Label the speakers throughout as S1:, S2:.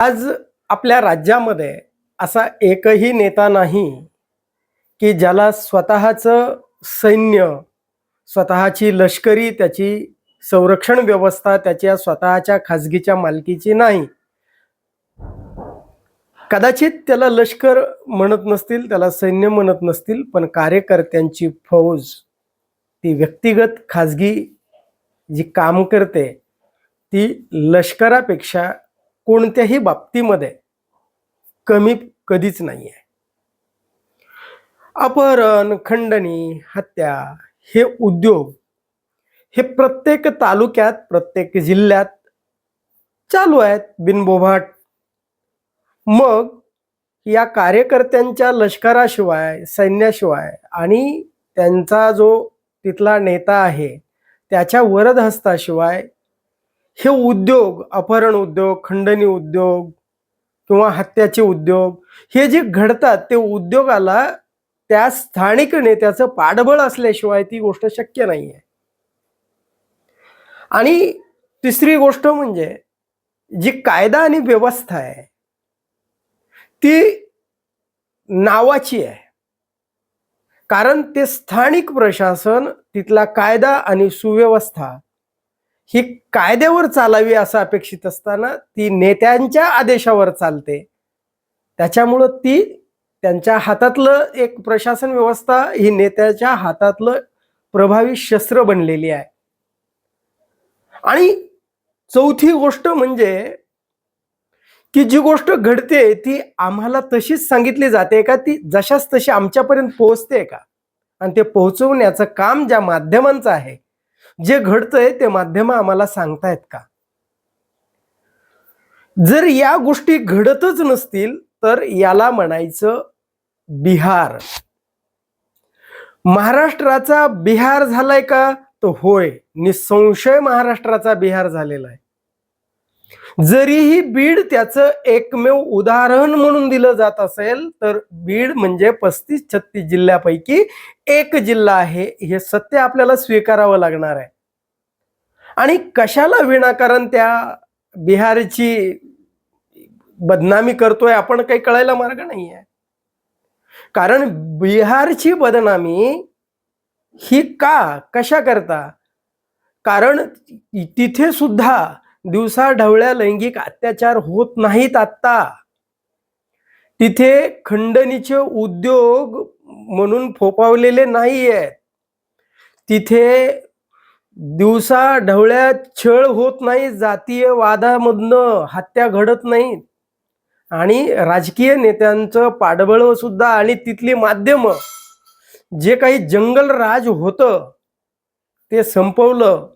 S1: आज आपल्या राज्यामध्ये असा एकही नेता नाही की ज्याला स्वतःचं सैन्य स्वतःची लष्करी त्याची संरक्षण व्यवस्था त्याच्या स्वतःच्या खाजगीच्या मालकीची नाही. कदाचित त्याला लष्कर म्हणत नसतील त्याला सैन्य म्हणत नसतील पण कार्यकर्त्यांची फौज ती व्यक्तिगत खाजगी जी काम करते ती लष्करापेक्षा कोणत्याही बाबतीमध्ये कमी कधीच नाही आहे अपहरण खंडणी हत्या हे उद्योग हे प्रत्येक तालुक्यात प्रत्येक जिल्ह्यात चालू आहेत बिनबोभाट. मग या कार्यकर्त्यांच्या लष्कराशिवाय सैन्याशिवाय आणि त्यांचा जो तिथला नेता आहे त्याच्या वरदहस्ताशिवाय हे उद्योग अपहरण उद्योग खंडणी उद्योग किंवा हत्याचे उद्योग हे जे घडतात ते उद्योगाला त्या स्थानिक नेत्याचं पाठबळ असल्याशिवाय ती गोष्ट शक्य नाही आहे आणि तिसरी गोष्ट म्हणजे जी कायदा आणि व्यवस्था आहे ती नावाची आहे. कारण ते स्थानिक प्रशासन तिथला कायदा आणि सुव्यवस्था ही कायद्यावर चालावी असं अपेक्षित असताना ती नेत्यांच्या आदेशावर चालते. त्याच्यामुळं ती त्यांच्या हातातलं एक प्रशासन व्यवस्था ही नेत्याच्या हातातलं प्रभावी शस्त्र बनलेली आहे. आणि चौथी गोष्ट म्हणजे की जी गोष्ट घडते ती आम्हाला तशीच सांगितली जाते का? ती जशाच तशी आमच्यापर्यंत पोहोचते का? आणि ते पोहोचवण्याचं काम ज्या माध्यमांचं आहे जे घडतंय ते माध्यम आम्हाला सांगतायत का? जर या गोष्टी घडतच नसतील तर याला म्हणायचं बिहार. महाराष्ट्राचा बिहार झालाय का? तो होय निसंशय महाराष्ट्राचा बिहार झालेला आहे. जरीही बीड त्याचं एकमेव उदाहरण म्हणून दिलं जात असेल तर बीड म्हणजे पस्तीस छत्तीस जिल्ह्यापैकी एक जिल्हा आहे. हे सत्य आपल्याला स्वीकारावं लागणार आहे. आणि कशाला विनाकारण त्या बिहारची बदनामी करतोय आपण काही कळायला मार्ग नाही आहे कारण बिहारची बदनामी ही का कशा करता कारण तिथे सुद्धा दिवसाढवळ्या लैंगिक अत्याचार होत नाहीत आत्ता. तिथे खंडणीचे उद्योग म्हणून फोपावलेले नाही आहेत तिथे दिवसा ढवळ्या छळ होत नाही जातीय वादामधनं हत्या घडत नाहीत. आणि राजकीय नेत्यांचं पाठबळ सुद्धा आणि तिथली माध्यमं जे काही जंगल राज होतं ते संपवलं.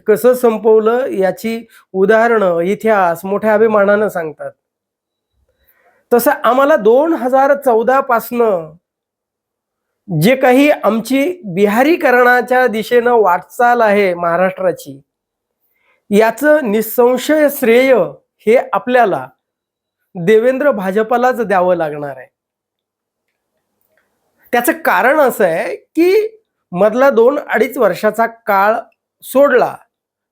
S1: कसं संपवलं याची उदाहरणं इतिहास मोठ्या अभिमानानं सांगतात. तसं आम्हाला दोन हजार चौदा पासनं जे काही आमची बिहारीकरणाच्या दिशेनं वाटचाल आहे महाराष्ट्राची याचं निसंशय श्रेय हे आपल्याला देवेंद्र भाजपालाच द्यावं लागणार आहे. त्याचं कारण असं आहे की मधला दोन अडीच वर्षाचा काळ सोडला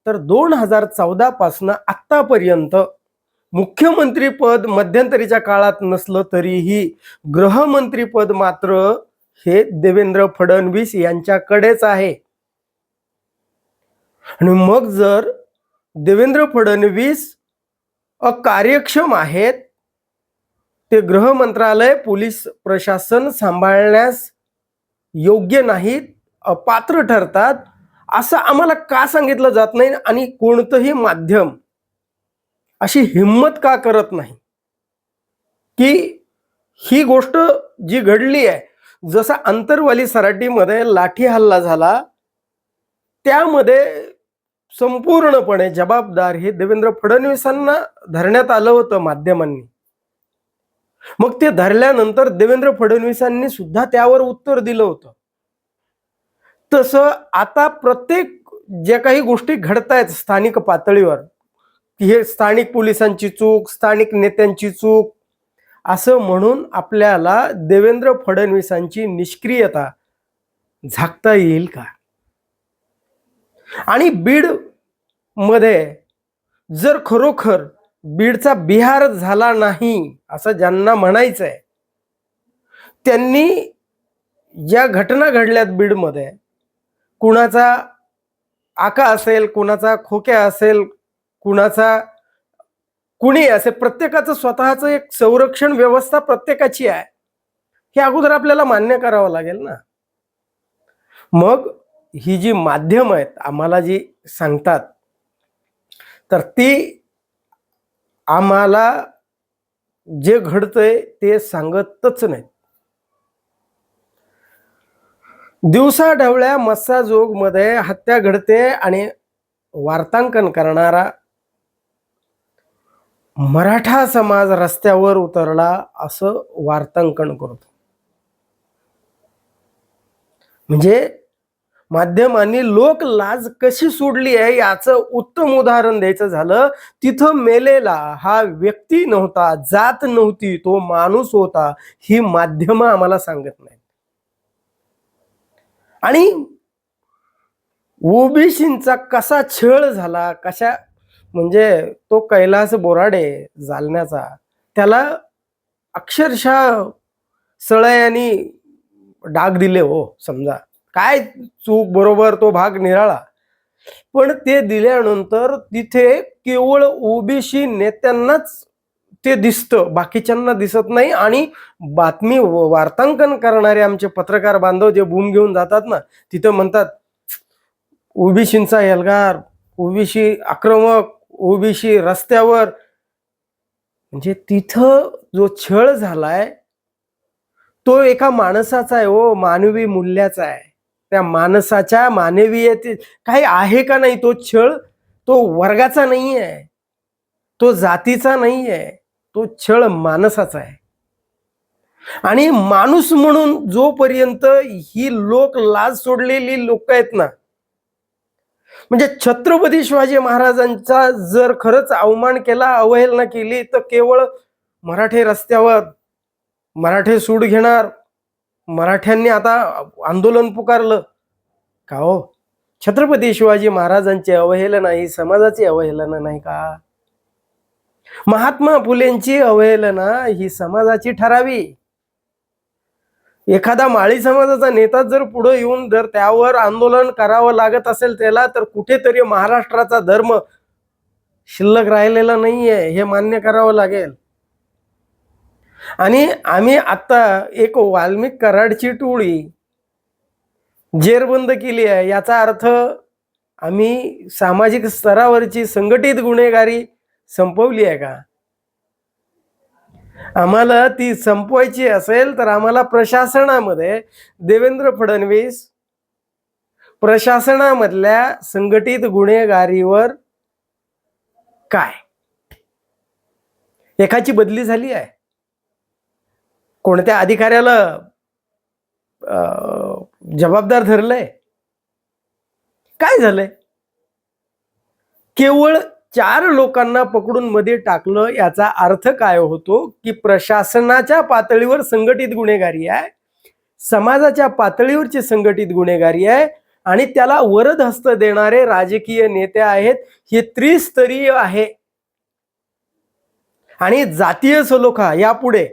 S1: तर दोन हजार चौदा पासनं आत्तापर्यंत मुख्यमंत्रीपद मध्यंतरीच्या काळात नसलं तरीही गृहमंत्रीपद मात्र हे देवेंद्र फडणवीस यांच्याकडेच आहे. आणि मग जर देवेंद्र फडणवीस अकार्यक्षम आहेत ते गृह मंत्रालय पोलीस प्रशासन सांभाळण्यास योग्य नाहीत अपात्र ठरतात असं आम्हाला का सांगितलं जात नाही आणि कोणतंही माध्यम अशी हिंमत का करत नाही? की ही गोष्ट जी घडली आहे जसा अंतरवाली सराटीमध्ये लाठी हल्ला झाला त्यामध्ये संपूर्णपणे जबाबदार हे देवेंद्र फडणवीसांना धरण्यात आलं होतं माध्यमांनी. मग ते धरल्यानंतर देवेंद्र फडणवीसांनी सुद्धा त्यावर उत्तर दिलं होतं. तसं आता प्रत्येक ज्या काही गोष्टी घडत आहेत स्थानिक पातळीवर हे स्थानिक पोलिसांची चूक स्थानिक नेत्यांची चूक असं म्हणून आपल्याला देवेंद्र फडणवीसांची निष्क्रियता झाकता येईल का? आणि बीडमध्ये जर खरोखर बीडचा बिहार झाला नाही असं ज्यांना म्हणायचं आहे त्यांनी ज्या घटना घडल्यात बीडमध्ये कुणाचा आका असेल कुणाचा खोक्या असेल कुणाचा कुणी असेल प्रत्येकाचं स्वतःचं एक संरक्षण व्यवस्था प्रत्येकाची आहे. हे अगोदर आपल्याला मान्य करावं लागेल ना. मग ही जी माध्यम आहेत आम्हाला जी सांगतात तर ती आम्हाला जे घडतंय ते सांगतच नाही दिवसा ढवळ्या मस्सा हत्या घडते आणि वार्तांकन करणारा मराठा समाज रस्त्यावर उतरला असं वार्तांकन करतो. म्हणजे माध्यमांनी लोक लाज कशी सोडली आहे याचं उत्तम उदाहरण द्यायचं झालं. तिथं मेलेला हा व्यक्ती नव्हता जात नव्हती तो माणूस होता ही माध्यम आम्हाला सांगत नाही आणि ओबीसींचा कसा छळ झाला कशा म्हणजे तो कैलास बोराडे जालन्याचा त्याला अक्षरशः सळयांनी डाग दिले हो समजा. काय चूक बरोबर तो भाग निराळा. पण ते दिल्यानंतर तिथे केवळ ओबीसी नेत्यांनाच ते दिसतं बाकीच्यांना दिसत नाही आणि बातमी वार्तांकन करणारे आमचे पत्रकार बांधव जे बूम घेऊन जातात ना तिथं म्हणतात ओबीसींचा एल्गार ओबीसी आक्रमक ओबीसी रस्त्यावर. म्हणजे तिथं जो छळ झालाय तो एका माणसाचा आहे हो मानवी मूल्याचा आहे. त्या माणसाच्या मानवीयते काही आहे का नाही तो छळ तो वर्गाचा नाही आहे तो जातीचा नाही आहे तो छळ माणसाचा आहे. आणि माणूस म्हणून जोपर्यंत ही लोक लाज सोडलेली लोक आहेत ना म्हणजे छत्रपती शिवाजी महाराजांचा जर खरंच अवमान केला अवहेलना केली तर केवळ मराठे रस्त्यावर मराठे सूड घेणार मराठ्यांनी आता आंदोलन पुकारलं. का हो? छत्रपती शिवाजी महाराजांची अवहेलना ही समाजाची अवहेलना नाही का? महात्मा फुलेंची अवहेलना ही समाजाची ठरावी. एखादा माळी समाजाचा नेता जर पुढे येऊन जर त्यावर आंदोलन करावं लागत असेल त्याला तर कुठेतरी महाराष्ट्राचा धर्म शिल्लक राहिलेला नाहीये हे मान्य करावं लागेल. आणि आम्ही आता एक वाल्मिक कराडची टोळी जेरबंद केली आहे. याचा अर्थ आम्ही सामाजिक स्तरावरची संघटित गुन्हेगारी संपवली आहे का? आम्हाला ती संपवायची असेल तर आम्हाला प्रशासनामध्ये देवेंद्र फडणवीस प्रशासनामधल्या संघटित गुन्हेगारीवर काय? एकाची बदली झाली आहे. कोणत्या अधिकाऱ्याला जबाबदार धरलंय? काय झालंय? केवळ चार लोकांना पकडून मध्ये टाकलं याचा अर्थ काय होतो? की प्रशासनाच्या पातळीवर संघटित गुन्हेगारी आहे समाजाच्या पातळीवरची संघटित गुन्हेगारी आहे आणि त्याला वरद हस्त देणारे राजकीय नेते आहेत हे त्रिस्तरीय आहे. आणि जातीय सलोखा यापुढे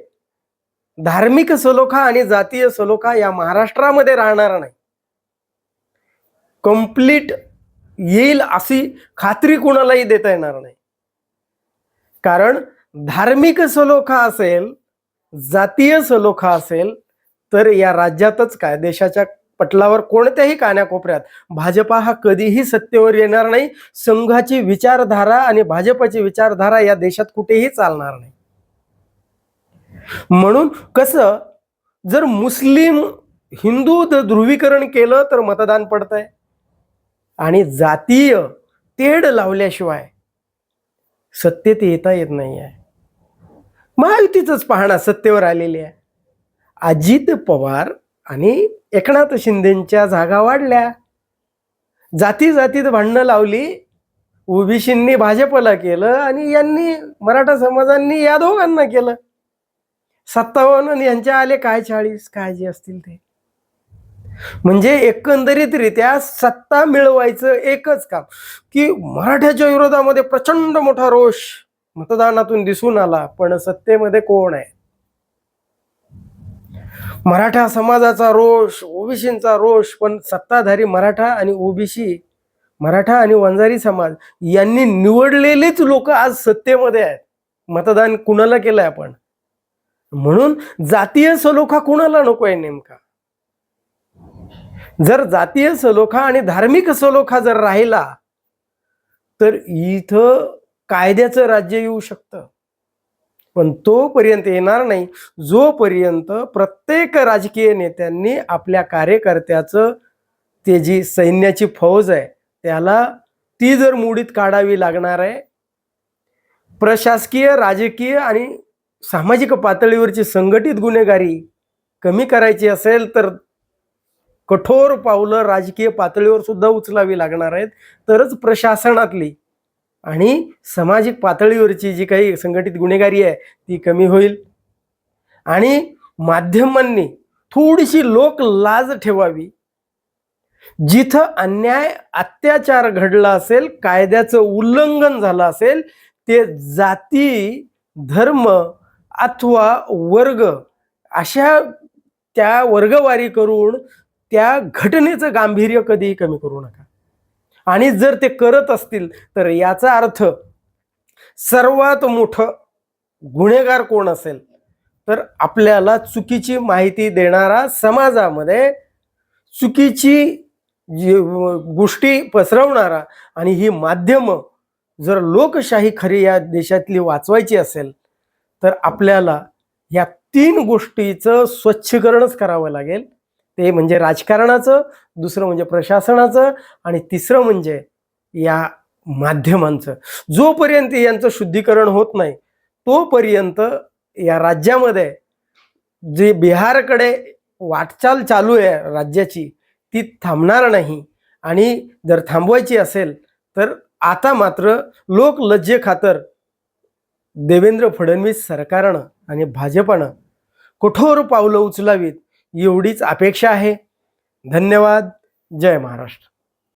S1: धार्मिक सलोखा आणि जातीय सलोखा या महाराष्ट्रामध्ये राहणार नाही. कंप्लीट येईल अशी खात्री कुणालाही देता येणार नाही. कारण धार्मिक सलोखा असेल जातीय सलोखा असेल तर या राज्यातच काय देशाच्या पटलावर कोणत्याही कान्याकोपऱ्यात भाजपा हा कधीही सत्तेवर येणार नाही संघाची विचारधारा आणि भाजपची विचारधारा या देशात कुठेही चालणार नाही. म्हणून कसं जर मुस्लिम हिंदू ध्रुवीकरण केलं तर मतदान पडतंय. आणि जातीय तेढ लावल्याशिवाय सत्तेत येता येत नाही आहे महायुतीचंच पाहणा सत्तेवर आलेली आहे. अजित पवार आणि एकनाथ शिंदेच्या जागा वाढल्या. जाती जातीत भांडणं लावली. ओबीसींनी भाजपला केलं आणि यांनी मराठा समाजांनी या दोघांना केलं. सत्तावन्न यांच्या आले काय चाळीस काय जे असतील ते. म्हणजे एकंदरीतरित्या सत्ता मिळवायचं एकच काम. की मराठ्याच्या विरोधामध्ये प्रचंड मोठा रोष मतदानातून दिसून आला पण सत्तेमध्ये कोण आहे? मराठा समाजाचा रोष ओबीसींचा रोष पण सत्ताधारी मराठा आणि ओबीसी मराठा आणि वंजारी समाज यांनी निवडलेलेच लोक आज सत्तेमध्ये आहेत. मतदान कुणाला केलंय आपण? म्हणून जातीय सलोखा कुणाला नकोय नेमका? जर जातीय सलोखा आणि धार्मिक सलोखा जर राहिला तर इथं कायद्याचं राज्य येऊ शकतं. पण तोपर्यंत येणार नाही. जोपर्यंत प्रत्येक राजकीय नेत्यांनी आपल्या कार्यकर्त्याचं ते जी सैन्याची फौज आहे त्याला ती जर मुडीत काढावी लागणार आहे प्रशासकीय राजकीय आणि सामाजिक पातळीवरची संघटित गुन्हेगारी कमी करायची असेल तर कठोर पावलं राजकीय पातळीवर सुद्धा उचलावी लागणार आहेत. तरच प्रशासनातली आणि सामाजिक पातळीवरची जी काही संघटित गुन्हेगारी आहे ती कमी होईल. आणि माध्यमांनी थोडीशी लोक लाज ठेवावी. जिथं अन्याय अत्याचार घडला असेल कायद्याचं उल्लंघन झालं असेल ते जाती धर्म अथवा वर्ग अशा त्या वर्गवारी करून त्या घटनेचं गांभीर्य कधीही कमी करू नका. आणि जर ते करत असतील तर याचा अर्थ सर्वात मोठं गुन्हेगार कोण असेल तर आपल्याला चुकीची माहिती देणारा समाजामध्ये चुकीची जी गोष्टी पसरवणारा आणि ही माध्यमं जर लोकशाही खरी या देशातली वाचवायची असेल तर आपल्याला या तीन गोष्टीचं स्वच्छीकरणच करावं लागेल. ते म्हणजे राजकारणाचं दुसरं म्हणजे प्रशासनाचं आणि तिसरं म्हणजे या माध्यमांचं. जोपर्यंत यांचं शुद्धीकरण होत नाही तोपर्यंत या राज्यामध्ये जे बिहारकडे वाटचाल चालू आहे राज्याची ती थांबणार नाही. आणि जर थांबवायची असेल तर आता मात्र लोक लज्जे खातर देवेंद्र फडणवीस सरकारनं आणि भाजपानं कठोर पावलं उचलावीत. एवढीच अपेक्षा आहे. धन्यवाद. जय महाराष्ट्र.